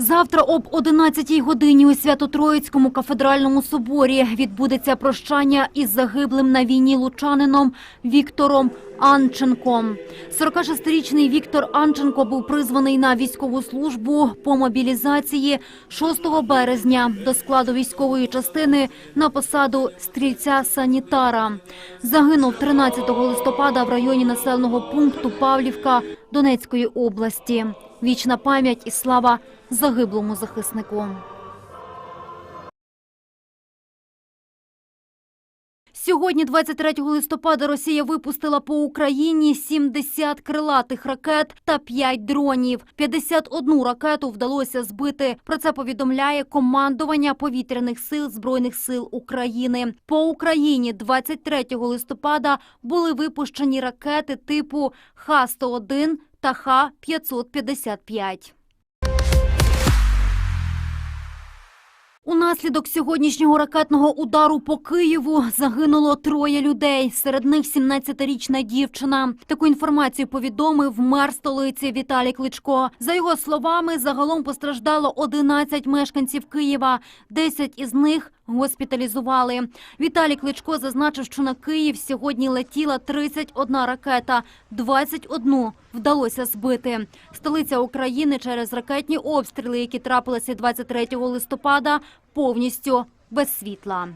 Завтра об 11 годині у Свято-Троїцькому кафедральному соборі відбудеться прощання із загиблим на війні лучанином Віктором Анченком. 46-річний Віктор Анченко був призваний на військову службу по мобілізації 6 березня до складу військової частини на посаду стрільця-санітара. Загинув 13 листопада в районі населеного пункту Павлівка Донецької області. Вічна пам'ять і слава загиблому захиснику. Сьогодні, 23 листопада, Росія випустила по Україні 70 крилатих ракет та 5 дронів. 51 ракету вдалося збити. Про це повідомляє командування повітряних сил Збройних сил України. По Україні 23 листопада були випущені ракети типу Х-101 та Х-555. Унаслідок сьогоднішнього ракетного удару по Києву загинуло троє людей. Серед них 17-річна дівчина. Таку інформацію повідомив мер столиці Віталій Кличко. За його словами, загалом постраждало 11 мешканців Києва. 10 із них госпіталізували. Віталій Кличко зазначив, що на Київ сьогодні летіла 31 ракета, 21 вдалося збити. Столиця України через ракетні обстріли, які трапилися 23 листопада, повністю без світла.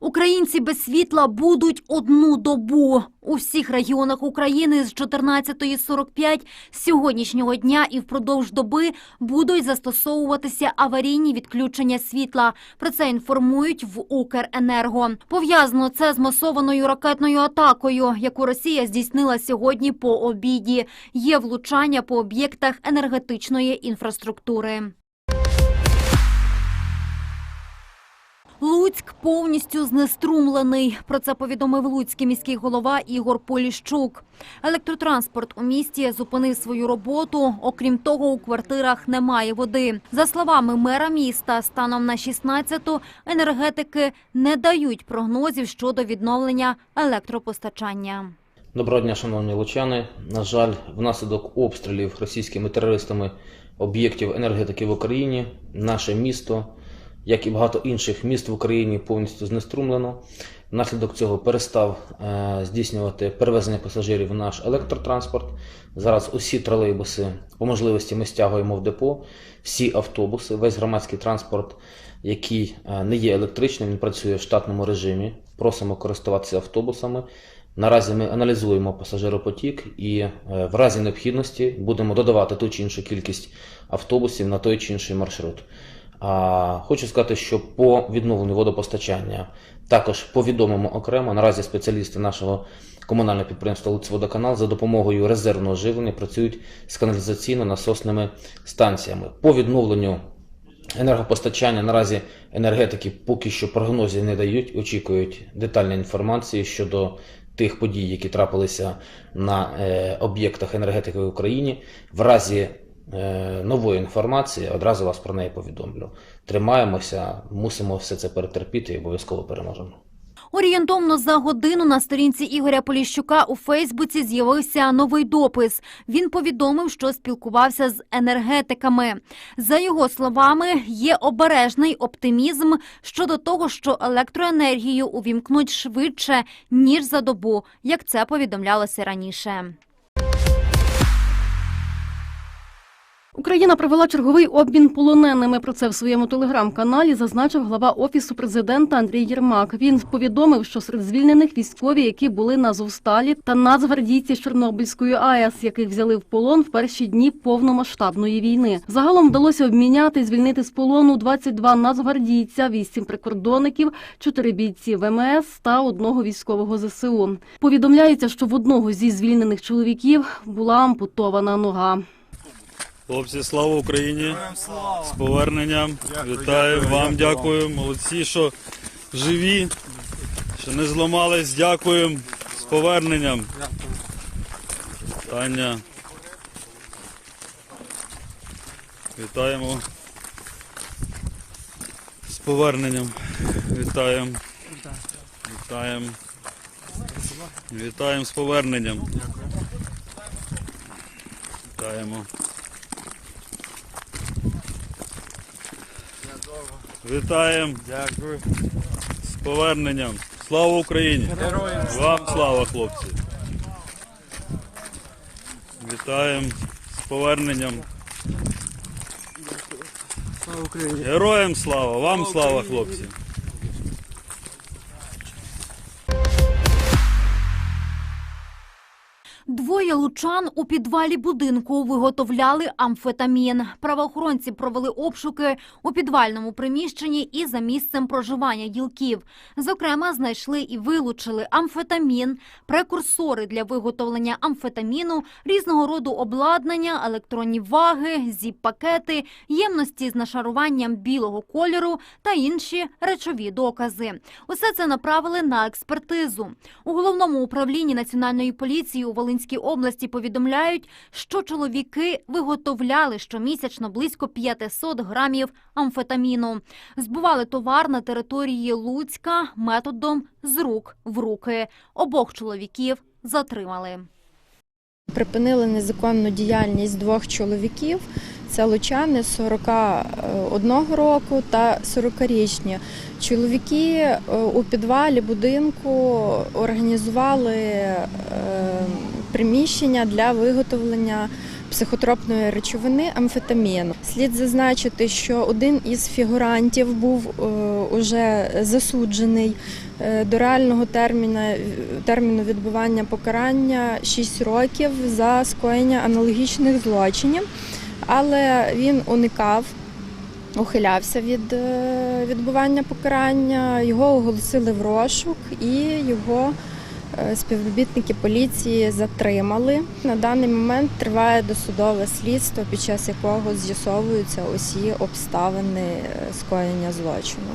Українці без світла будуть одну добу у всіх регіонах України з 14.45 сьогоднішнього дня і впродовж доби будуть застосовуватися аварійні відключення світла. Про це інформують в Укренерго. Пов'язано це з масованою ракетною атакою, яку Росія здійснила сьогодні по обіді. Є влучання по об'єктах енергетичної інфраструктури. Луцьк повністю знеструмлений. Про це повідомив луцький міський голова Ігор Поліщук. Електротранспорт у місті зупинив свою роботу. Окрім того, у квартирах немає води. За словами мера міста, станом на 16-ту енергетики не дають прогнозів щодо відновлення електропостачання. Доброго дня, шановні лучани. На жаль, внаслідок обстрілів російськими терористами об'єктів енергетики в Україні наше місто, як і багато інших міст в Україні, повністю знеструмлено. Внаслідок цього перестав е, здійснювати перевезення пасажирів в наш електротранспорт. Зараз усі тролейбуси по можливості ми стягуємо в депо, всі автобуси, весь громадський транспорт, який е, не є електричним, він працює в штатному режимі. Просимо користуватися автобусами. Наразі ми аналізуємо пасажиропотік і е, в разі необхідності будемо додавати ту чи іншу кількість автобусів на той чи інший маршрут. Хочу сказати, що по відновленню водопостачання також повідомимо окремо. Наразі спеціалісти нашого комунального підприємства «Луцьводоканал» за допомогою резервного живлення працюють з каналізаційно-насосними станціями. По відновленню енергопостачання наразі енергетики поки що прогнозів не дають, очікують детальної інформації щодо тих подій, які трапилися на е, об'єктах енергетики в Україні. В разі нової інформації одразу вас про неї повідомлю. Тримаємося, мусимо все це перетерпіти і обов'язково переможемо. Орієнтовно за годину на сторінці Ігоря Поліщука у Фейсбуці з'явився новий допис. Він повідомив, що спілкувався з енергетиками. За його словами, є обережний оптимізм щодо того, що електроенергію увімкнуть швидше ніж за добу, як це повідомлялося раніше. Україна провела черговий обмін полоненими. Про це в своєму телеграм-каналі зазначив глава офісу президента Андрій Єрмак. Він повідомив, що серед звільнених військові, які були на Зовсталі, та нацгвардійці з Чорнобильської АЕС, яких взяли в полон в перші дні повномасштабної війни. Загалом вдалося обміняти звільнити з полону 22 нацгвардійця, 8 прикордонників, 4 бійці ВМС та одного військового ЗСУ. Повідомляється, що в одного зі звільнених чоловіків була ампутована нога. Хлопці, слава Україні! З поверненням. Вітаю вам, дякую. Молодці, що живі, що не зламались. Дякуємо. З поверненням. Таня. Вітаємо. З поверненням. Вітаємо. Вітаємо. Вітаємо з поверненням. Вітаємо. Вітаємо. Дякую. З поверненням. Слава Україні! Героям Вам слава, хлопці! Вітаємо з поверненням. слава Україні. Героям слава! Вам слава, хлопці! Двоє у підвалі будинку виготовляли амфетамін. Правоохоронці провели обшуки у підвальному приміщенні і за місцем проживання ділків. Зокрема, знайшли і вилучили амфетамін, прекурсори для виготовлення амфетаміну, різного роду обладнання, електронні ваги, зіп-пакети, ємності з нашаруванням білого кольору та інші речові докази. Усе це направили на експертизу. У головному управлінні національної поліції у Волинській області повідомляють, що чоловіки виготовляли щомісячно близько 500 грамів амфетаміну. Збували товар на території Луцька методом з рук в руки. Обох чоловіків затримали. Припинили незаконну діяльність двох чоловіків. Це лучани 41 року та 40-річні. Чоловіки е, у підвалі будинку організували е, приміщення для виготовлення психотропної речовини амфетаміну. Слід зазначити, що один із фігурантів був е, уже засуджений е, до реального терміну, терміну відбування покарання 6 років за скоєння аналогічних злочинів, але він уникав. Ухилявся від е, відбування покарання, його оголосили в розшук і його е, співробітники поліції затримали. На даний момент триває досудове слідство, під час якого з'ясовуються усі обставини е, скоєння злочину.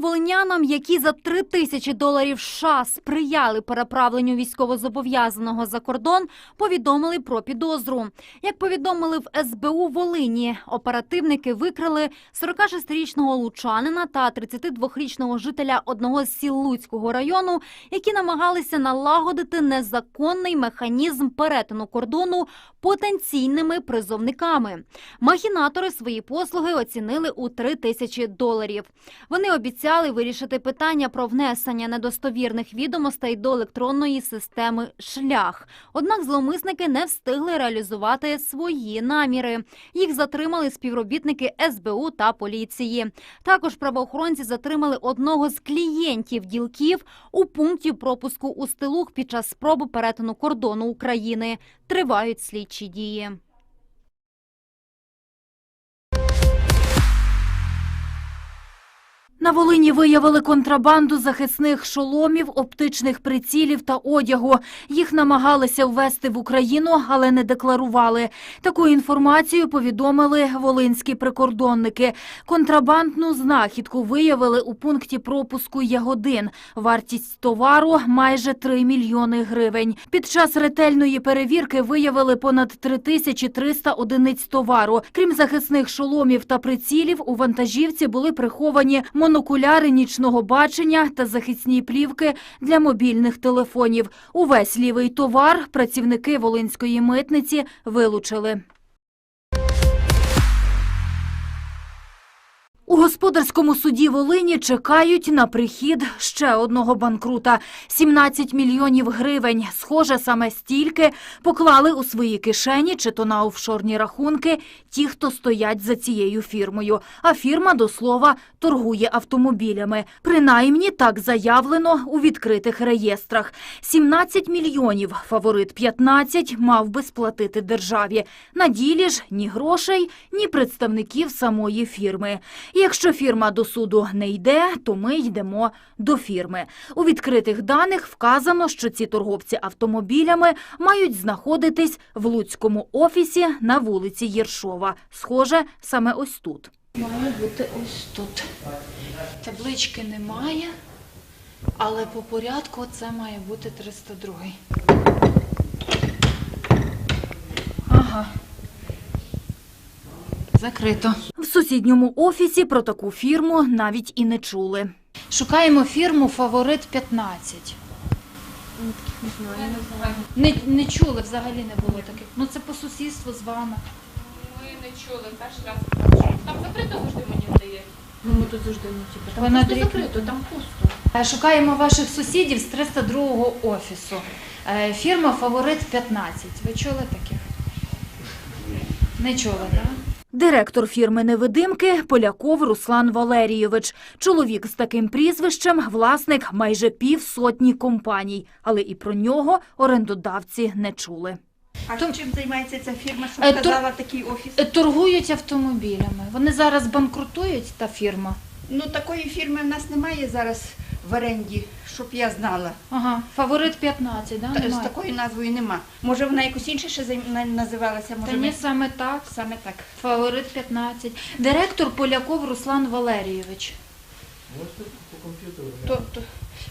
Волинянам, які за три тисячі доларів США сприяли переправленню військовозобов'язаного за кордон, повідомили про підозру. Як повідомили в СБУ Волині, оперативники викрили 46-річного лучанина та 32-річного жителя одного з сіл Луцького району, які намагалися налагодити незаконний механізм перетину кордону потенційними призовниками. Махінатори свої послуги оцінили у 3 тисячі доларів. Вони обіцяли вирішити питання про внесення недостовірних відомостей до електронної системи шлях. Однак зловмисники не встигли реалізувати свої наміри. Їх затримали співробітники СБУ та поліції. Також правоохоронці затримали одного з клієнтів ділків у пункті пропуску у Стилух під час спроби перетину кордону України. Тривають слідчі дії. На Волині виявили контрабанду захисних шоломів, оптичних прицілів та одягу. Їх намагалися ввести в Україну, але не декларували. Таку інформацію повідомили волинські прикордонники. Контрабандну знахідку виявили у пункті пропуску Ягодин. Вартість товару майже 3 мільйони гривень. Під час ретельної перевірки виявили понад 3300 одиниць товару. Крім захисних шоломів та прицілів, у вантажівці були приховані монокуляри нічного бачення та захисні плівки для мобільних телефонів. Увесь лівий товар працівники Волинської митниці вилучили. У господарському суді Волині чекають на прихід ще одного банкрута. 17 мільйонів гривень. Схоже, саме стільки поклали у свої кишені чи то на офшорні рахунки ті, хто стоять за цією фірмою. А фірма, до слова, торгує автомобілями. Принаймні так заявлено у відкритих реєстрах. 17 мільйонів, фаворит 15, мав би сплатити державі. На ділі ж ні грошей, ні представників самої фірми. Якщо фірма до суду не йде, то ми йдемо до фірми. У відкритих даних вказано, що ці торговці автомобілями мають знаходитись в Луцькому офісі на вулиці Єршова. Схоже, саме ось тут. Має бути ось тут. Таблички немає, але по порядку це має бути 302. Ага. Закрито. В сусідньому офісі про таку фірму навіть і не чули. Шукаємо фірму Фаворит 15. Не, не чули, взагалі не було таких. Ну це по сусідству з вами. Ми не чули, перший раз. Там закрито завжди мені здається. Ну, ми тут завжди, типу, Вона там просто закрито, там пусто. Е, Шукаємо ваших сусідів з 302-го офісу. Е, Фірма Фаворит 15. Ви чули таких? Не чули, так? Директор фірми невидимки Поляков Руслан Валерійович. Чоловік з таким прізвищем, власник майже півсотні компаній, але і про нього орендодавці не чули. А То- чим займається ця фірма, що Е, то- сказала такий офіс? Е, Торгують автомобілями. Вони зараз банкрутують, та фірма. Ну такої фірми в нас немає зараз в оренді, щоб я знала. Ага, фаворит 15, да? Та- З Немає? такою назвою нема. Може вона якось інше ще на- називалася? Може Та ні, ми- саме так. саме так. Фаворит 15. Директор Поляков Руслан Валерійович. То, то,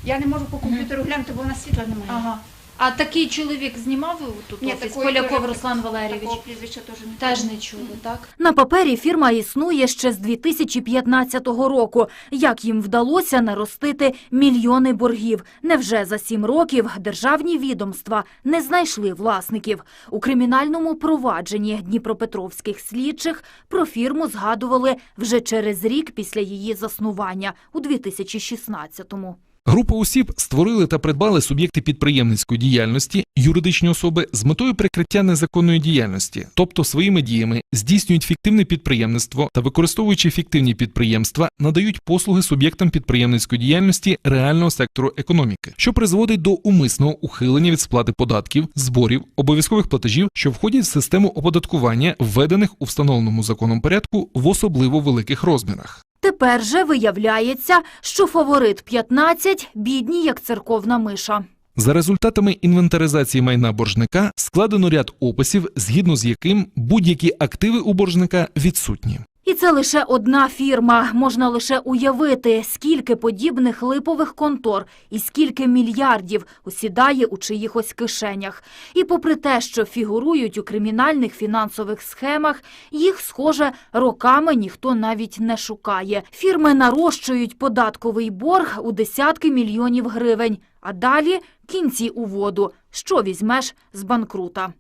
я не можу по комп'ютеру глянути, бо в нас світла немає. Ага. А такий чоловік знімав тут Ні, офіс? такої Поляков теж- Руслан Валерійович. Такого прізвища теж не Теж не чули, так? На папері фірма існує ще з 2015 року. Як їм вдалося наростити мільйони боргів? Невже за сім років державні відомства не знайшли власників? У кримінальному провадженні дніпропетровських слідчих про фірму згадували вже через рік після її заснування у 2016-му. Група осіб створили та придбали суб'єкти підприємницької діяльності, юридичні особи з метою прикриття незаконної діяльності, тобто своїми діями здійснюють фіктивне підприємництво та, використовуючи фіктивні підприємства, надають послуги суб'єктам підприємницької діяльності реального сектору економіки, що призводить до умисного ухилення від сплати податків, зборів, обов'язкових платежів, що входять в систему оподаткування, введених у встановленому законом порядку в особливо великих розмірах. Тепер же виявляється, що фаворит 15 бідні, як церковна миша. За результатами інвентаризації майна боржника складено ряд описів, згідно з яким будь-які активи у боржника відсутні. І це лише одна фірма. Можна лише уявити, скільки подібних липових контор і скільки мільярдів усідає у чиїхось кишенях. І попри те, що фігурують у кримінальних фінансових схемах, їх, схоже, роками ніхто навіть не шукає. Фірми нарощують податковий борг у десятки мільйонів гривень, а далі кінці у воду. Що візьмеш з банкрута?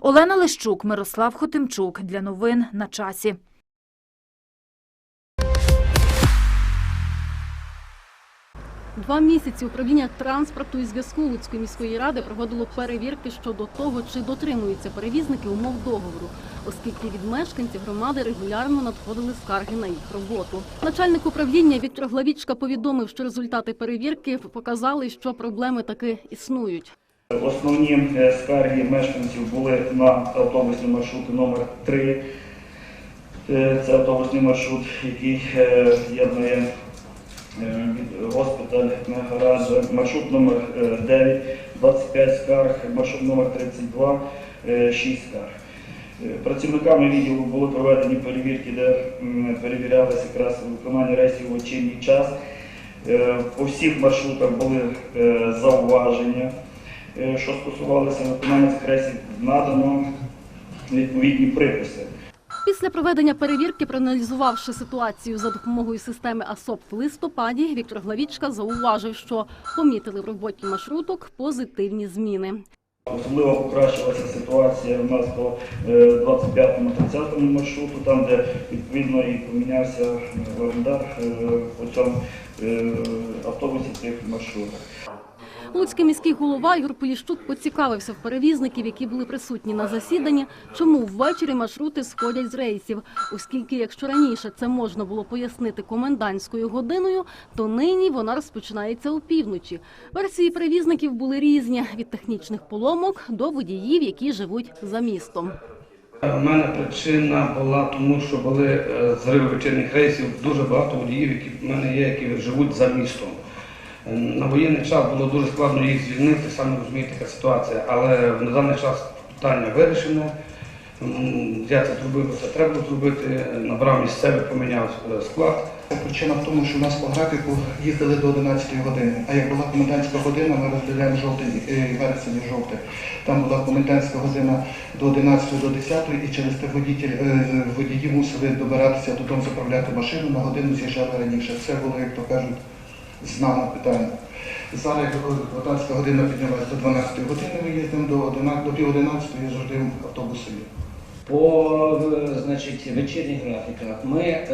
Олена Лищук, Мирослав Хотимчук. Для новин на часі. Два місяці управління транспорту і зв'язку Луцької міської ради проводило перевірки щодо того, чи дотримуються перевізники умов договору, оскільки від мешканців громади регулярно надходили скарги на їх роботу. Начальник управління Віктор Главічка повідомив, що результати перевірки показали, що проблеми таки існують. Основні е, скарги мешканців були на автобусні маршрути номер 3 Е, Це автобусний маршрут, який е, з'єднує госпіталь на гараж. Маршрут номер 9, 25 скарг, маршрут номер 32, 6 скарг. Е, Працівниками відділу були проведені перевірки, де м, перевірялося якраз виконання рейсів в очинний час. Е, По всіх маршрутах були е, зауваження. Е, Що стосувалося виконання цих рейсів, надано відповідні приписи. Після проведення перевірки, проаналізувавши ситуацію за допомогою системи АСОП в листопаді, Віктор Главічка зауважив, що помітили в роботі маршруток позитивні зміни. Особливо покращилася ситуація у нас по е, 25-30 маршруту, там, де відповідно і помінявся е, орендар е, по цьому е, автобусі цих маршрутах. Луцький міський голова Ігор Поліщук поцікавився в перевізників, які були присутні на засіданні, чому ввечері маршрути сходять з рейсів, оскільки якщо раніше це можна було пояснити комендантською годиною, то нині вона розпочинається опівночі. Версії перевізників були різні від технічних поломок до водіїв, які живуть за містом. У мене причина була тому, що були е, зриви вечірніх рейсів. Дуже багато водіїв, які в мене є, які живуть за містом. Е, На воєнний час було дуже складно їх звільнити, самі розумієте, яка ситуація. Але на даний час питання вирішене. Я це зробив, це треба зробити. Набрав місцевий, поміняв е, склад. Причина в тому, що у нас по графіку їздили до 11 години. А як була комендантська година, ми розділяємо жовтень, е, вересень і жовтий. Там була комендантська година до 11 до 10 і через те водітель, е, водії мусили добиратися додому, заправляти машину, на годину з'їжджали раніше. Це було, як то кажуть, з нами питання. Зараз як комендантська година піднялась до 12 години, ми їздимо до 11, до пів 11 завжди автобуси є. По е, значить, вечірніх графіках ми е,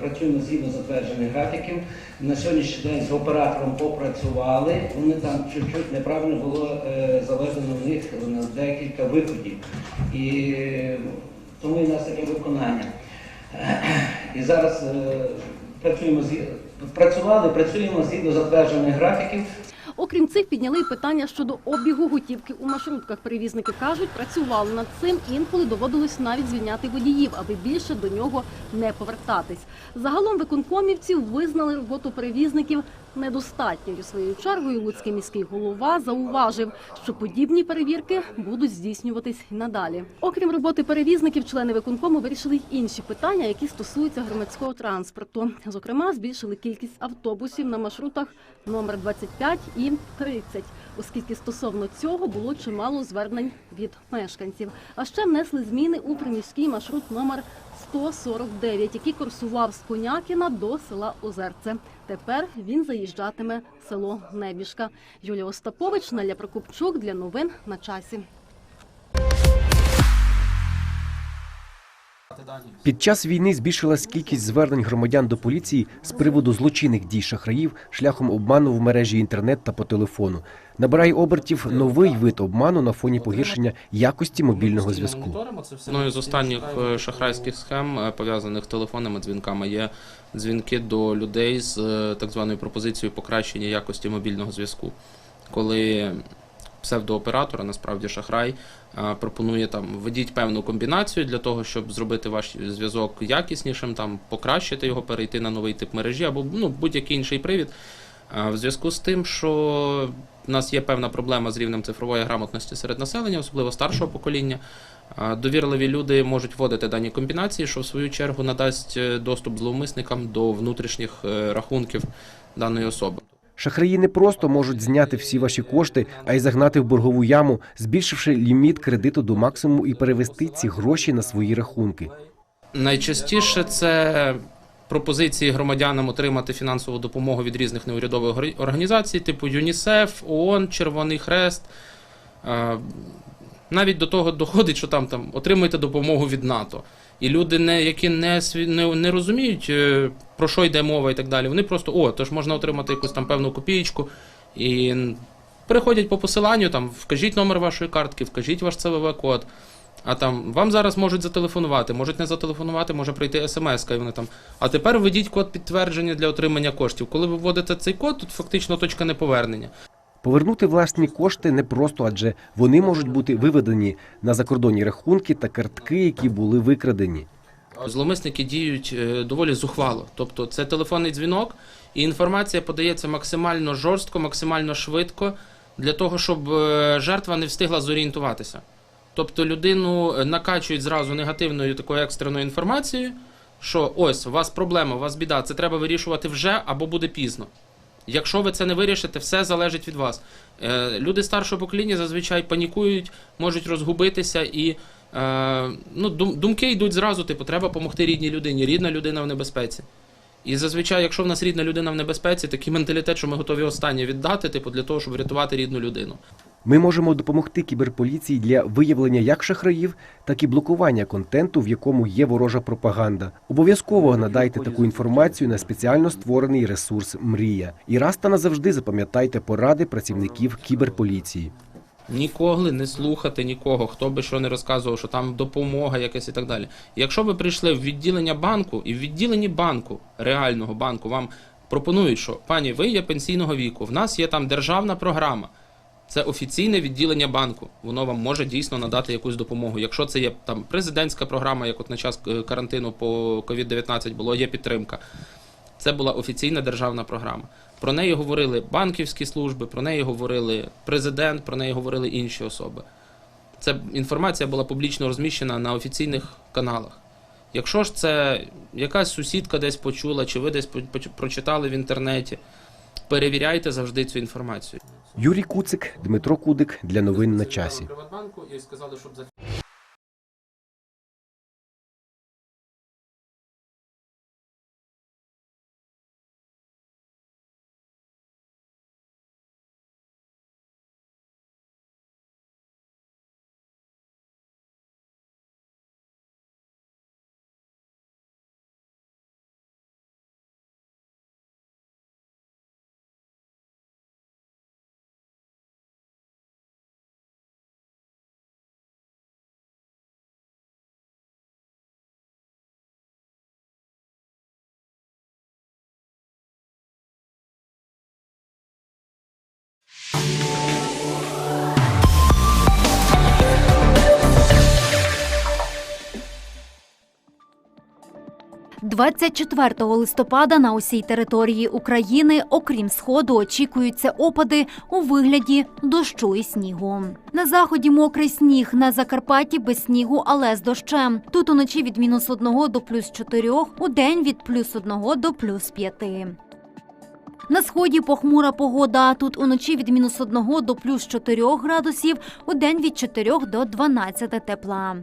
працюємо згідно затверджених графіків. На сьогоднішній день з оператором попрацювали. Вони там чуть-чуть неправильно було е, заведено в них на декілька виходів. І е, тому і нас таке виконання. І зараз е, працюємо згі- працювали, працюємо згідно затверджених графіків. Окрім цих, підняли питання щодо обігу готівки у маршрутках. Перевізники кажуть, працювали над цим. Інколи доводилось навіть звільняти водіїв, аби більше до нього не повертатись. Загалом виконкомівців визнали роботу перевізників недостатньою. Своєю чергою Луцький міський голова зауважив, що подібні перевірки будуть здійснюватись і надалі. Окрім роботи перевізників, члени виконкому вирішили й інші питання, які стосуються громадського транспорту. Зокрема, збільшили кількість автобусів на маршрутах номер 25 і 30, оскільки стосовно цього було чимало звернень від мешканців. А ще внесли зміни у приміський маршрут номер 149, який курсував з Конякіна до села Озерце. Тепер він заїжджатиме в село Небіжка. Юлія Остапович, Наля Прокопчук для новин на часі. Під час війни збільшилась кількість звернень громадян до поліції з приводу злочинних дій шахраїв шляхом обману в мережі інтернет та по телефону. Набирає обертів новий вид обману на фоні погіршення якості мобільного зв'язку. Одною з останніх е, шахрайських схем, е, пов'язаних з телефонними дзвінками, є дзвінки до людей з е, так званою пропозицією покращення якості мобільного зв'язку. Коли псевдооператор, а насправді шахрай, е, пропонує там введіть певну комбінацію для того, щоб зробити ваш зв'язок якіснішим, там покращити його, перейти на новий тип мережі або ну, будь-який інший привід. Е, В зв'язку з тим, що в нас є певна проблема з рівнем цифрової грамотності серед населення, особливо старшого покоління. Довірливі люди можуть вводити дані комбінації, що в свою чергу надасть е, доступ зловмисникам до внутрішніх е, рахунків даної особи. Шахраї не просто можуть зняти всі ваші кошти, а й загнати в боргову яму, збільшивши ліміт кредиту до максимуму і перевести ці гроші на свої рахунки. Найчастіше це пропозиції громадянам отримати фінансову допомогу від різних неурядових організацій, типу ЮНІСЕФ, ООН, Червоний Хрест. Е, Навіть до того доходить, що там, там отримуйте допомогу від НАТО. І люди, не, які не, не, не розуміють, е, про що йде мова і так далі, вони просто, о, то ж можна отримати якусь там певну копієчку. І переходять по посиланню, там, вкажіть номер вашої картки, вкажіть ваш ЦВВ-код. А там вам зараз можуть зателефонувати, можуть не зателефонувати, може прийти смс, і вони там. А тепер введіть код підтвердження для отримання коштів. Коли ви вводите цей код, тут фактично точка неповернення. Повернути власні кошти непросто, адже вони можуть бути виведені на закордонні рахунки та картки, які були викрадені. Зловмисники діють е, доволі зухвало. Тобто це телефонний дзвінок, і інформація подається максимально жорстко, максимально швидко, для того, щоб е, жертва не встигла зорієнтуватися. Тобто людину е, накачують зразу негативною такою екстреною інформацією, що ось у вас проблема, у вас біда, це треба вирішувати вже або буде пізно. Якщо ви це не вирішите, все залежить від вас. Е, люди старшого покоління зазвичай панікують, можуть розгубитися і е, ну, думки йдуть зразу, типу, треба допомогти рідній людині, рідна людина в небезпеці. І зазвичай, якщо в нас рідна людина в небезпеці, такий менталітет, що ми готові останнє віддати, типу, для того, щоб врятувати рідну людину. Ми можемо допомогти кіберполіції для виявлення як шахраїв, так і блокування контенту, в якому є ворожа пропаганда. Обов'язково надайте таку інформацію на спеціально створений ресурс Мрія. І раз та назавжди запам'ятайте поради працівників кіберполіції. Ніколи не слухати нікого, хто би що не розказував, що там допомога якась і так далі. Якщо ви прийшли в відділення банку, і в відділенні банку, реального банку, вам пропонують, що пані, ви є пенсійного віку, в нас є там державна програма. Це офіційне відділення банку. Воно вам може дійсно надати якусь допомогу. Якщо це є там президентська програма, як от на час е, карантину по COVID-19 було, є підтримка. Це була офіційна державна програма. Про неї говорили банківські служби, про неї говорили президент, про неї говорили інші особи. Ця інформація була публічно розміщена на офіційних каналах. Якщо ж це якась сусідка десь почула, чи ви десь прочитали в інтернеті, перевіряйте завжди цю інформацію. Юрій Куцик, Дмитро Кудик для новин на часі. 24 листопада на усій території України, окрім сходу, очікуються опади у вигляді дощу і снігу. На заході мокрий сніг, на Закарпатті без снігу, але з дощем. Тут уночі від мінус 1 до плюс 4, у день від плюс 1 до плюс 5. На сході похмура погода. Тут уночі від мінус 1 до плюс 4 градусів, у день від 4 до 12 тепла.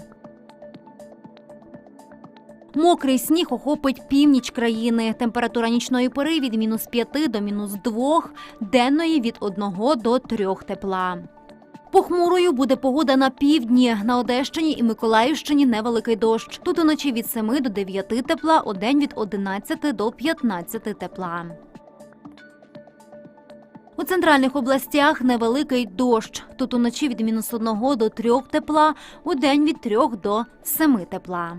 Мокрий сніг охопить північ країни. Температура нічної пори від мінус 5 до мінус 2, денної від 1 до 3 тепла. Похмурою буде погода на півдні. На Одещині і Миколаївщині невеликий дощ. Тут уночі від 7 до 9 тепла, у від 11 до 15 тепла. У центральних областях невеликий дощ. Тут уночі від мінус 1 до 3 тепла, у день від 3 до 7 тепла.